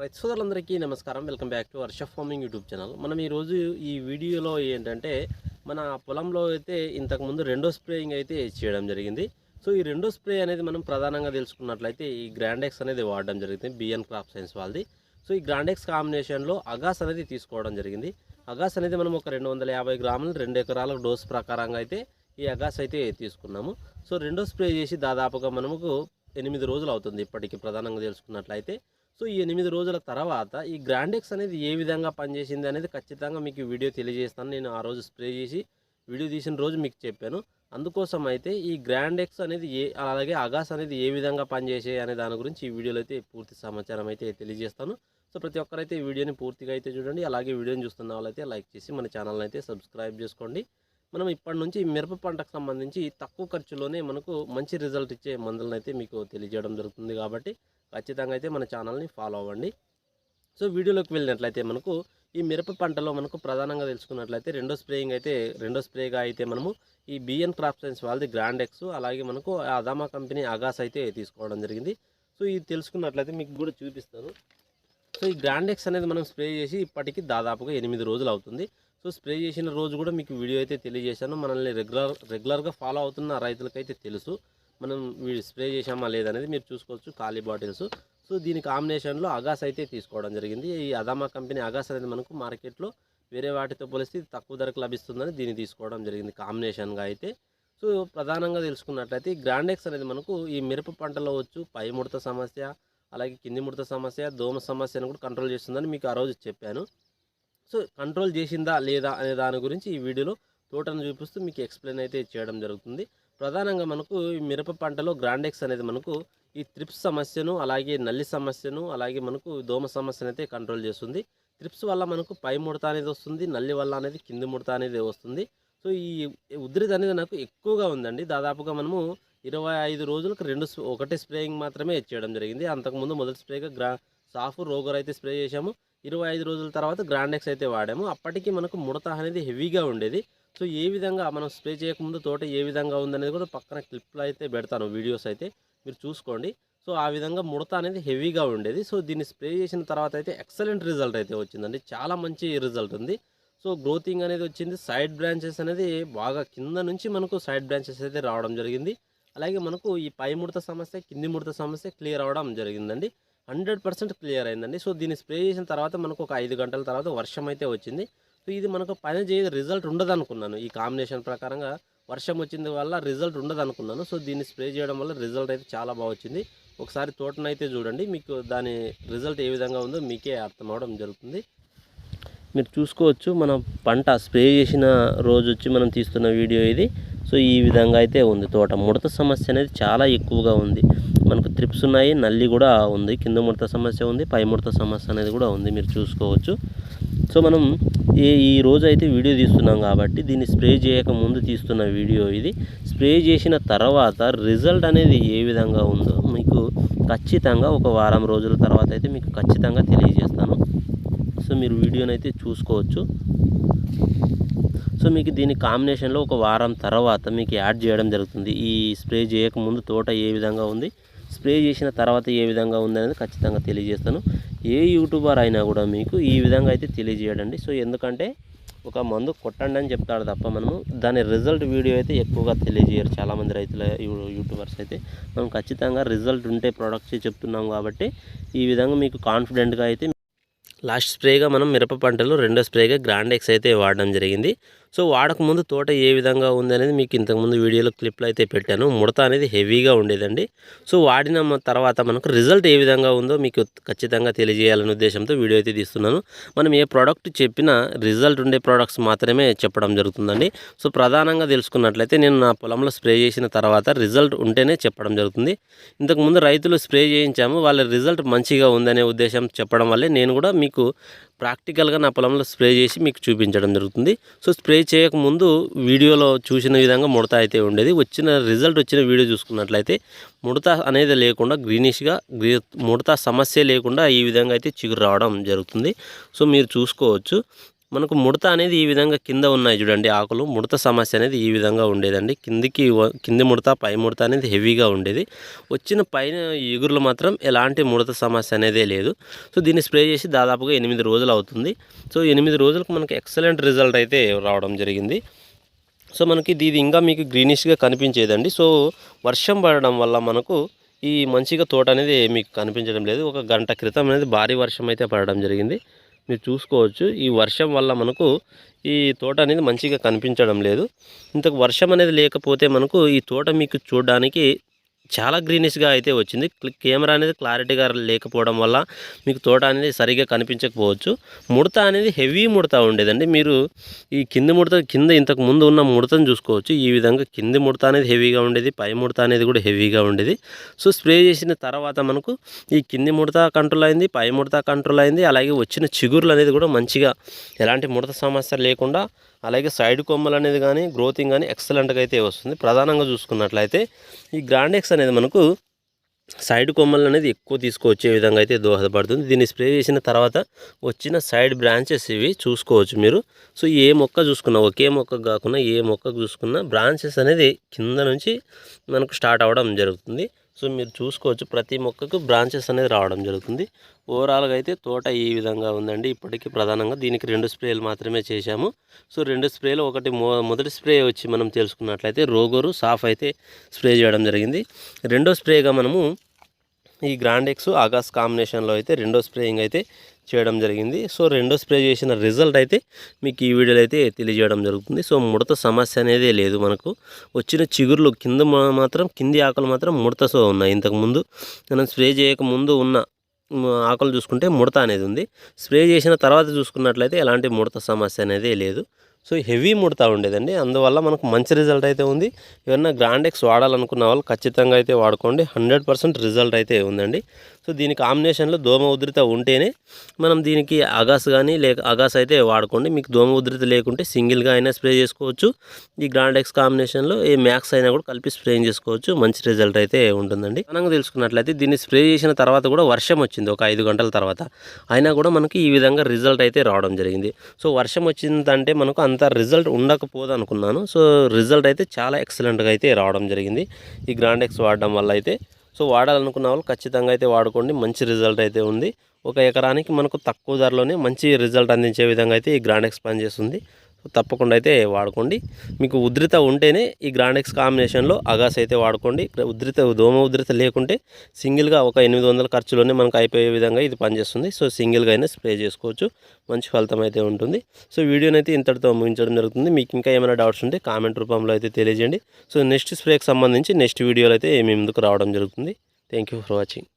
రైతు సోదరులందరికీ నమస్కారం. Welcome back to Varsha farming YouTube channel. మనం ఈరోజు ఈ వీడియోలో ఏంటంటే మన పొలంలో అయితే ఇంతకుముందు రెండో స్ప్రేయింగ్ అయితే చేయడం జరిగింది. సో ఈ రెండో స్ప్రే అనేది మనం ప్రధానంగా తెలుసుకున్నట్లయితే ఈ గ్రాండెక్స్ అనేది వాడడం జరిగింది బిఎన్ క్రాప్ సైన్స్ వాళ్ళది. సో ఈ గ్రాండెక్స్ కాంబినేషన్లో అగాస్ అనేది తీసుకోవడం జరిగింది. అగాస్ అనేది మనం ఒక రెండు వందల యాభై గ్రాములు రెండు ఎకరాల డోస్ ప్రకారంగా అయితే ఈ అగాస్ అయితే తీసుకున్నాము. సో రెండో స్ప్రే చేసి దాదాపుగా మనకు ఎనిమిది రోజులు అవుతుంది ఇప్పటికి ప్రధానంగా తెలుసుకున్నట్లయితే. సో ఈ ఎనిమిది రోజుల తర్వాత ఈ గ్రాండెక్స్ అనేది ఏ విధంగా పనిచేసింది అనేది ఖచ్చితంగా మీకు వీడియో తెలియజేస్తాను. నేను ఆ రోజు స్ప్రే చేసి వీడియో తీసిన రోజు మీకు చెప్పాను. అందుకోసం అయితే ఈ గ్రాండెక్స్ అనేది ఏ అలాగే అగాస్ అనేది ఏ విధంగా పనిచేసే అనే దాని గురించి ఈ వీడియోలో అయితే పూర్తి సమాచారం అయితే తెలియజేస్తాను. సో ప్రతి ఒక్కరైతే ఈ వీడియోని పూర్తిగా అయితే చూడండి. అలాగే వీడియోని చూస్తున్న వాళ్ళైతే లైక్ చేసి మన ఛానల్ని అయితే సబ్స్క్రైబ్ చేసుకోండి. మనం ఇప్పటి నుంచి మిరప పంటకు సంబంధించి తక్కువ ఖర్చులోనే మనకు మంచి రిజల్ట్ ఇచ్చే మందులను అయితే మీకు తెలియజేయడం జరుగుతుంది కాబట్టి ఖచ్చితంగా అయితే మన ఛానల్ని ఫాలో అవ్వండి. సో వీడియోలోకి వెళ్ళినట్లయితే మనకు ఈ మిరప పంటలో మనకు ప్రధానంగా తెలుసుకున్నట్లయితే రెండో స్ప్రేయింగ్ అయితే రెండో స్ప్రేగా అయితే మనము ఈ బిఎన్ క్రాప్ సైన్స్ వాళ్ళది గ్రాండ్ ఎక్స్ అలాగే మనకు అదామా కంపెనీ అగాస్ అయితే తీసుకోవడం జరిగింది. సో ఇది తెలుసుకున్నట్లయితే మీకు కూడా చూపిస్తాను. సో ఈ గ్రాండ్ ఎక్స్ అనేది మనం స్ప్రే చేసి ఇప్పటికి దాదాపుగా ఎనిమిది రోజులు అవుతుంది. సో స్ప్రే చేసిన రోజు కూడా మీకు వీడియో అయితే తెలియజేశాను. మనల్ని రెగ్యులర్ రెగ్యులర్గా ఫాలో అవుతున్న రైతులకైతే తెలుసు. మనం వీడి స్ప్రే చేసామా లేదనేది మీరు చూసుకోవచ్చు ఖాళీ బాటిల్స్. సో దీని కాంబినేషన్లో అగాస్ అయితే తీసుకోవడం జరిగింది. ఈ అదామా కంపెనీ అగాస్ అనేది మనకు మార్కెట్లో వేరే వాటితో పోలిస్తే తక్కువ ధరకు లభిస్తుందని దీన్ని తీసుకోవడం జరిగింది కాంబినేషన్గా అయితే. సో ప్రధానంగా తెలుసుకున్నట్లయితే గ్రాండెక్స్ అనేది మనకు ఈ మిరప పంటలో వచ్చు పై ముడత సమస్య అలాగే కింది ముడత సమస్య దోమ సమస్యను కూడా కంట్రోల్ చేస్తుందని మీకు ఆ రోజు చెప్పాను. సో కంట్రోల్ చేసిందా లేదా అనే దాని గురించి ఈ వీడియోలో తోటను చూపిస్తూ మీకు ఎక్స్ప్లెయిన్ అయితే చేయడం జరుగుతుంది. ప్రధానంగా మనకు ఈ మిరప పంటలో గ్రాండెక్స్ అనేది మనకు ఈ త్రిప్స్ సమస్యను అలాగే నల్లి సమస్యను అలాగే మనకు దోమ సమస్యను అయితే కంట్రోల్ చేస్తుంది. త్రిప్స్ వల్ల మనకు పై ముడత అనేది వస్తుంది నల్లి వల్ల అనేది కింది ముడత అనేది వస్తుంది. సో ఈ ఉధృతి అనేది నాకు ఎక్కువగా ఉందండి. దాదాపుగా మనము ఇరవై ఐదు రోజులకు రెండు ఒకటి ఒకటే స్ప్రేయింగ్ మాత్రమే చేయడం జరిగింది. అంతకుముందు మొదటి స్ప్రేగా గ్రా సాఫ్ రోగర్ అయితే స్ప్రే చేశాము. ఇరవై ఐదు రోజుల తర్వాత గ్రాండెక్స్ అయితే వాడాము. అప్పటికి మనకు ముడత అనేది హెవీగా ఉండేది. సో ఏ విధంగా మనం స్ప్రే చేయకముందు తోట ఏ విధంగా ఉందనేది కూడా పక్కన క్లిప్లో అయితే పెడతాను వీడియోస్ అయితే. మీరు చూసుకోండి. సో ఆ విధంగా ముడత అనేది హెవీగా ఉండేది. సో దీన్ని స్ప్రే చేసిన తర్వాత అయితే ఎక్సలెంట్ రిజల్ట్ అయితే వచ్చిందండి. చాలా మంచి రిజల్ట్ ఉంది. సో గ్రోతింగ్ అనేది వచ్చింది. సైడ్ బ్రాంచెస్ అనేది బాగా కింద నుంచి మనకు సైడ్ బ్రాంచెస్ అయితే రావడం జరిగింది. అలాగే మనకు ఈ పై ముడత సమస్య కింది ముడత సమస్య క్లియర్ అవ్వడం జరిగిందండి. హండ్రెడ్ పర్సెంట్ క్లియర్ అయిందండి. సో దీన్ని స్ప్రే చేసిన తర్వాత మనకు ఒక ఐదు గంటల తర్వాత వర్షం అయితే వచ్చింది. సో ఇది మనకు పని చేయ రిజల్ట్ ఉండదు అనుకున్నాను ఈ కాంబినేషన్ ప్రకారంగా వర్షం వచ్చింది వల్ల రిజల్ట్ ఉండదు అనుకున్నాను సో దీన్ని స్ప్రే చేయడం వల్ల రిజల్ట్ అయితే చాలా బాగా వచ్చింది. ఒకసారి తోటనైతే చూడండి. మీకు దాని రిజల్ట్ ఏ విధంగా ఉందో మీకే అర్థం అవడం జరుగుతుంది. మీరు చూసుకోవచ్చు మన పంట స్ప్రే చేసిన రోజు వచ్చి మనం తీస్తున్న వీడియో ఇది. సో ఈ విధంగా అయితే ఉంది. తోట ముడత సమస్య అనేది చాలా ఎక్కువగా ఉంది. మనకు త్రిప్స్ ఉన్నాయి నల్లి కూడా ఉంది కింద ముడత సమస్య ఉంది పై ముడత సమస్య అనేది కూడా ఉంది మీరు చూసుకోవచ్చు. సో మనం ఈ ఈ రోజు అయితే వీడియో తీస్తున్నాం కాబట్టి దీన్ని స్ప్రే చేయక ముందు తీస్తున్న వీడియో ఇది. స్ప్రే చేసిన తర్వాత రిజల్ట్ అనేది ఏ విధంగా ఉందో మీకు ఖచ్చితంగా ఒక వారం రోజుల తర్వాత అయితే మీకు ఖచ్చితంగా తెలియజేస్తాను. సో మీరు వీడియోని అయితే చూసుకోవచ్చు. సో మీకు దీని కాంబినేషన్లో ఒక వారం తర్వాత మీకు యాడ్ చేయడం జరుగుతుంది. ఈ స్ప్రే చేయకముందు తోట ఏ విధంగా ఉంది స్ప్రే చేసిన తర్వాత ఏ విధంగా ఉందనేది ఖచ్చితంగా తెలియజేస్తాను. ఏ యూట్యూబర్ అయినా కూడా మీకు ఈ విధంగా అయితే తెలియజేయడండి. సో ఎందుకంటే ఒక మందు కొట్టండి అని చెప్తాడు తప్ప మనము దాని రిజల్ట్ వీడియో అయితే ఎక్కువగా తెలియజేయరు చాలామంది రైతుల యూట్యూబర్స్ అయితే. మనం ఖచ్చితంగా రిజల్ట్ ఉంటే ప్రోడక్ట్స్ చెప్తున్నాం కాబట్టి ఈ విధంగా మీకు కాన్ఫిడెంట్గా అయితే లాస్ట్ స్ప్రేగా మనం మిరప పంటలు రెండో స్ప్రేగా గ్రాండెక్స్ అయితే వాడడం జరిగింది. సో వాడకముందు తోట ఏ విధంగా ఉంది అనేది మీకు ఇంతకుముందు వీడియోలో క్లిప్లు అయితే పెట్టాను. ముడత అనేది హెవీగా ఉండేదండి. సో వాడిన తర్వాత మనకు రిజల్ట్ ఏ విధంగా ఉందో మీకు ఖచ్చితంగా తెలియజేయాలనే ఉద్దేశంతో వీడియో అయితే తీస్తున్నాను. మనం ఏ ప్రోడక్ట్ చెప్పినా రిజల్ట్ ఉండే ప్రోడక్ట్స్ మాత్రమే చెప్పడం జరుగుతుందండి. సో ప్రధానంగా తెలుసుకున్నట్లయితే నేను నా పొలంలో స్ప్రే చేసిన తర్వాత రిజల్ట్ ఉంటేనే చెప్పడం జరుగుతుంది. ఇంతకుముందు రైతులు స్ప్రే చేయించాము. వాళ్ళ రిజల్ట్ మంచిగా ఉందనే ఉద్దేశం చెప్పడం వల్లే నేను కూడా మీకు ప్రాక్టికల్గా నా పొలంలో స్ప్రే చేసి మీకు చూపించడం జరుగుతుంది. సో స్ప్రే చేయకముందు వీడియోలో చూసిన విధంగా ముడత అయితే ఉండేది. వచ్చిన రిజల్ట్ వచ్చిన వీడియో చూసుకున్నట్లయితే ముడత అనేది లేకుండా గ్రీనిష్గా గ్రీ ముడత సమస్య లేకుండా ఈ విధంగా అయితే చిగురు రావడం జరుగుతుంది. సో మీరు చూసుకోవచ్చు. మనకు ముడత అనేది ఈ విధంగా కింద ఉన్నాయి చూడండి ఆకులు. ముడత సమస్య అనేది ఈ విధంగా ఉండేదండి. కిందికి కింది ముడత పై ముడత అనేది హెవీగా ఉండేది. వచ్చిన పైన ఎగురులు మాత్రం ఎలాంటి ముడత సమస్య అనేదే లేదు. సో దీన్ని స్ప్రే చేసి దాదాపుగా ఎనిమిది రోజులు అవుతుంది. సో ఎనిమిది రోజులకు మనకి ఎక్సలెంట్ రిజల్ట్ అయితే రావడం జరిగింది. సో మనకి ఇది ఇది ఇంకా మీకు గ్రీనిష్గా కనిపించేదండి. సో వర్షం పడడం వల్ల మనకు ఈ మంచిగా తోట అనేది మీకు కనిపించడం లేదు. ఒక గంట క్రితం అనేది భారీ వర్షం అయితే పడడం జరిగింది. మీరు చూసుకోవచ్చు. ఈ వర్షం వల్ల మనకు ఈ తోట అనేది మంచిగా కనిపించడం లేదు. ఇంతకు వర్షం అనేది లేకపోతే మనకు ఈ తోట మీకు చూడడానికి చాలా గ్రీనిష్గా అయితే వచ్చింది. కెమెరా అనేది క్లారిటీగా లేకపోవడం వల్ల మీకు తోట అనేది సరిగా కనిపించకపోవచ్చు. ముడత అనేది హెవీ ముడత ఉండేదండి. మీరు ఈ కింది ముడత కింద ఇంతకు ముందు ఉన్న ముడతను చూసుకోవచ్చు. ఈ విధంగా కింది ముడత అనేది హెవీగా ఉండేది. పై ముడత అనేది కూడా హెవీగా ఉండేది. సో స్ప్రే చేసిన తర్వాత మనకు ఈ కింది ముడత కంట్రోల్ అయింది పై ముడత కంట్రోల్ అయింది. అలాగే వచ్చిన చిగురులు అనేది కూడా మంచిగా ఎలాంటి ముడత సమస్య లేకుండా అలాగే సైడ్ కొమ్మలు అనేది కానీ గ్రోతింగ్ కానీ ఎక్సలెంట్గా అయితే వస్తుంది. ప్రధానంగా చూసుకున్నట్లయితే ఈ గ్రాండెక్స్ అనేది మనకు సైడ్ కొమ్మలు అనేది ఎక్కువ తీసుకొచ్చే విధంగా అయితే దోహదపడుతుంది. దీన్ని స్ప్రే చేసిన తర్వాత వచ్చిన సైడ్ బ్రాంచెస్ ఇవి చూసుకోవచ్చు మీరు. సో ఏ మొక్క చూసుకున్నా ఒకే మొక్క కాకుండా ఏ మొక్క చూసుకున్నా బ్రాంచెస్ అనేది కింద నుంచి మనకు స్టార్ట్ అవ్వడం జరుగుతుంది. సో మీరు చూసుకోవచ్చు ప్రతి మొక్కకు బ్రాంచెస్ అనేది రావడం జరుగుతుంది. ఓవరాల్గా అయితే తోట ఈ విధంగా ఉందండి. ఇప్పటికీ ప్రధానంగా దీనికి రెండు స్ప్రేలు మాత్రమే చేశాము. సో రెండు స్ప్రేలు ఒకటి మొదటి స్ప్రే వచ్చి మనం తెలుసుకున్నట్లయితే రోగోరు సాఫ్ అయితే స్ప్రే చేయడం జరిగింది. రెండో స్ప్రేగా మనము ఈ గ్రాండెక్స్ ఆగాస్ కాంబినేషన్లో అయితే రెండో స్ప్రేయింగ్ అయితే చేయడం జరిగింది. సో రెండో స్ప్రే చేసిన రిజల్ట్ అయితే మీకు ఈ వీడియోలో అయితే తెలియజేయడం జరుగుతుంది. సో ముడత సమస్య అనేది లేదు మనకు. వచ్చిన చిగురులు కింద మాత్రం కింది ఆకులు మాత్రం ముడతసో ఉన్నాయి. ఇంతకుముందు మనం స్ప్రే చేయక ముందు ఉన్న ఆకలు ఆకులు చూసుకుంటే ముడత అనేది ఉంది. స్ప్రే చేసిన తర్వాత చూసుకున్నట్లయితే ఎలాంటి ముడత సమస్య అనేది లేదు. సో హెవీ ముడతా ఉండేదండి. అందువల్ల మనకు మంచి రిజల్ట్ అయితే ఉంది. ఏమన్నా గ్రాండెక్స్ వాడాలనుకున్న వాళ్ళు ఖచ్చితంగా అయితే వాడుకోండి. హండ్రెడ్ పర్సెంట్ రిజల్ట్ అయితే ఉందండి. సో దీని కాంబినేషన్లో దోమ ఉధృత ఉంటేనే మనం దీనికి అగాస్ కానీ లేక అగాస్ అయితే వాడుకోండి. మీకు దోమ ఉధృత లేకుంటే సింగిల్గా అయినా స్ప్రే చేసుకోవచ్చు. ఈ గ్రాండెక్స్ కాంబినేషన్లో ఏ మ్యాక్స్ అయినా కూడా కలిపి స్ప్రే చేసుకోవచ్చు. మంచి రిజల్ట్ అయితే ఉంటుందండి. మనం తెలుసుకున్నట్లయితే దీన్ని స్ప్రే చేసిన తర్వాత కూడా వర్షం వచ్చింది. ఒక ఐదు గంటల తర్వాత అయినా కూడా మనకి ఈ విధంగా రిజల్ట్ అయితే రావడం జరిగింది. సో వర్షం వచ్చిందంటే మనకు అంత రిజల్ట్ ఉండకపోదు అనుకున్నాను. సో రిజల్ట్ అయితే చాలా ఎక్సలెంట్గా అయితే రావడం జరిగింది. ఈ గ్రాండెక్స్ వాడడం వల్ల అయితే సో వాడాలనుకున్న వాళ్ళు ఖచ్చితంగా అయితే వాడుకోండి. మంచి రిజల్ట్ అయితే ఉంది. ఒక ఎకరానికి మనకు తక్కువ ధరలోనే మంచి రిజల్ట్ అందించే విధంగా అయితే ఈ గ్రాండ్ పనిచేస్తుంది చేస్తుంది. తప్పకుండా అయితే వాడుకోండి. మీకు ఉధృత ఉంటేనే ఈ గ్రాండెక్స్ కాంబినేషన్లో అగాస్ అయితే వాడుకోండి. ఉధృత దోమ ఉధృత లేకుంటే సింగిల్గా ఒక ఎనిమిది వందల ఖర్చులోనే మనకు అయిపోయే విధంగా ఇది పనిచేస్తుంది. సో సింగిల్గా అయినా స్ప్రే చేసుకోవచ్చు. మంచి ఫలితం అయితే ఉంటుంది. సో వీడియోనైతే ఇంతటితో ముగించడం జరుగుతుంది. మీకు ఇంకా ఏమైనా డౌట్స్ ఉంటే కామెంట్ రూపంలో అయితే తెలియజేయండి. సో నెక్స్ట్ స్ప్రేకి సంబంధించి నెక్స్ట్ వీడియోలో అయితే మేము ముందుకు రావడం జరుగుతుంది. Thank you for watching